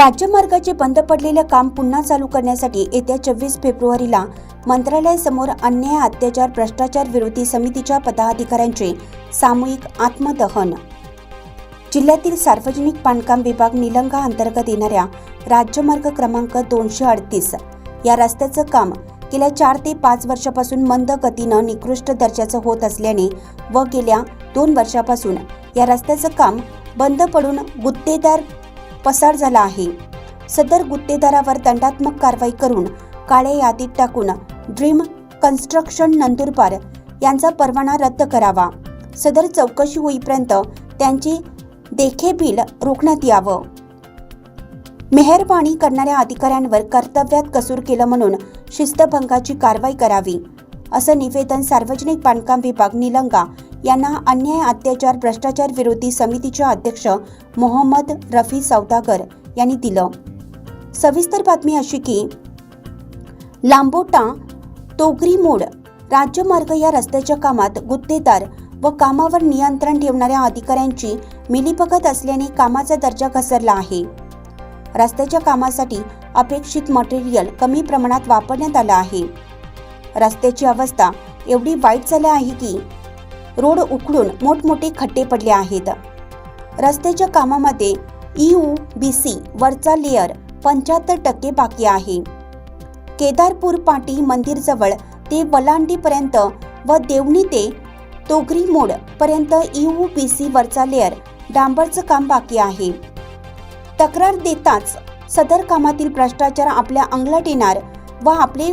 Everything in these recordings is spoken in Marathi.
राज्यमार्गाचे बंद पडलेलं काम पुन्हा चालू करण्यासाठी येत्या चोवीस फेब्रुवारीला मंत्रालयासमोर अन्याय अत्याचार भ्रष्टाचार विरोधी समितीच्या पदाधिकाऱ्यांचे सामूहिक आत्मदहन. जिल्ह्यातील सार्वजनिक बांधकाम विभाग निलंगा अंतर्गत येणाऱ्या राज्यमार्ग क्रमांक दोनशे अडतीस या रस्त्याचं काम गेल्या चार ते पाच वर्षापासून मंद गतीनं निकृष्ट दर्जाचं होत असल्याने व गेल्या दोन वर्षापासून या रस्त्याचं काम बंद पडून गुत्तेदार पसार झाला आहे. सदर गुत्तेदारावर दंडात्मक कारवाई करून काळ्या यादीत टाकून ड्रीम कन्स्ट्रक्शन नंदुरबार यांचा परवाना रद्द करावा. सदर चौकशी होईपर्यंत त्यांची देखे बिल रोखण्यात यावं. मेहरबाणी करणाऱ्या अधिकाऱ्यांवर कर्तव्यात कसूर केलं म्हणून शिस्तभंगाची कारवाई करावी असं निवेदन सार्वजनिक बांधकाम विभाग निलंगा यांना अन्याय अत्याचार भ्रष्टाचार विरोधी समितीचे अध्यक्ष मोहम्मद रफी सौदागर यांनी दिलं. सविस्तर बातमी अशी की लांबोटा तोगरी मोड राज्यमार्ग या रस्त्याच्या कामात गुत्तेदार व कामावर नियंत्रण ठेवणाऱ्या अधिकाऱ्यांची मिलीभगत असल्याने कामाचा दर्जा घसरला आहे. रस्त्याच्या कामासाठी अपेक्षित मटेरियल कमी प्रमाणात वापरण्यात आलं आहे. रस्त्याची अवस्था एवढी वाईट झाली आहे की रोड उखडून मोठमोठे खड्डे पडले आहेत. रस्त्याच्या कामामध्ये यू बी सी वरचा लेअर पंच्याहत्तर टक्के बाकी आहे. केदारपूर पाटी मंदिरजवळ ते वलांडीपर्यंत व देवणी ते तोगरी मोड पर्यंत यू बी सी वरचा लेअर डांबरचं काम बाकी आहे. तक्रार देताच सदर कामातील भ्रष्टाचार आपल्या अंगलट येणार व आपले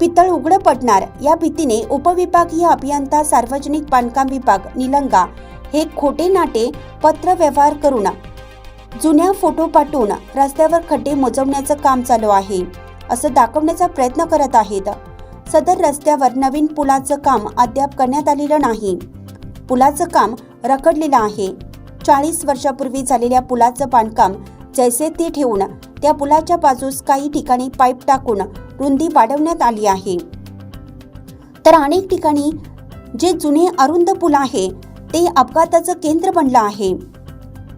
पितळ उघडं पडणार. या भीतीने उपविभागीय अभियंता सार्वजनिक बांधकाम विभाग निलंगा. हे खोटे नाटे पत्र व्यवहार करून जुन्या फोटो पाठवून रस्त्यावर खड्डे मोजवण्याचं काम चालू आहे असं दाखवण्याचा प्रयत्न करत आहेत. सदर रस्त्यावर नवीन पुलाचं काम अद्याप करण्यात आलेलं नाही. पुलाचं काम रखडलेलं आहे. चाळीस वर्षापूर्वी झालेल्या पुलाचं बांधकाम जैसे ते ठेवून त्या पुलाच्या बाजूस काही ठिकाणी पाईप टाकून रुंदी वाढवण्यात आली आहे. तर अनेक ठिकाणी जे जुने अरुंद पूल आहे ते अपघाताचं केंद्र बनलं आहे.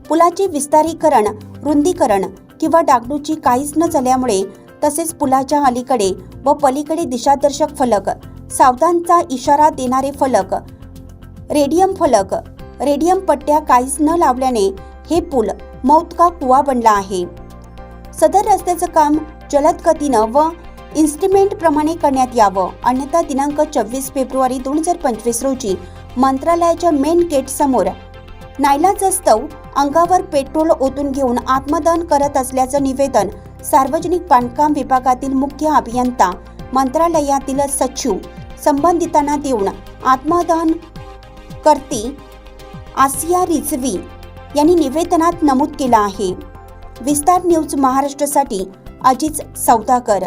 पुलाचे विस्तारीकरण रुंदीकरण किंवा डागडूची काहीच न झाल्यामुळे तसेच पुलाच्या अलीकडे व पलीकडे दिशादर्शक फलक सावधानचा इशारा देणारे फलक रेडियम फलक रेडियम पट्ट्या काहीच न लावल्याने हे पूल मौत का कुवा बनला आहे. सदर रस्त्याचं काम जलद गतीनं व इन्स्ट्रुमेंट प्रमाणे करण्यात यावं. अन्यथा दिनांक चोवीस फेब्रुवारी दोन हजार पंचवीस रोजी मंत्रालयाच्या मेन गेट समोर नाईलाजस्तव अंगावर पेट्रोल ओतून घेऊन आत्मदान करत असल्याचं निवेदन सार्वजनिक बांधकाम विभागातील मुख्य अभियंता मंत्रालयातील सचिव संबंधितांना देऊन आत्मदान करती आसिया रिझवी यांनी निवेदनात नमूद केलं आहे. विस्तार न्यूज महाराष्ट्रासाठी अजित सौदागर.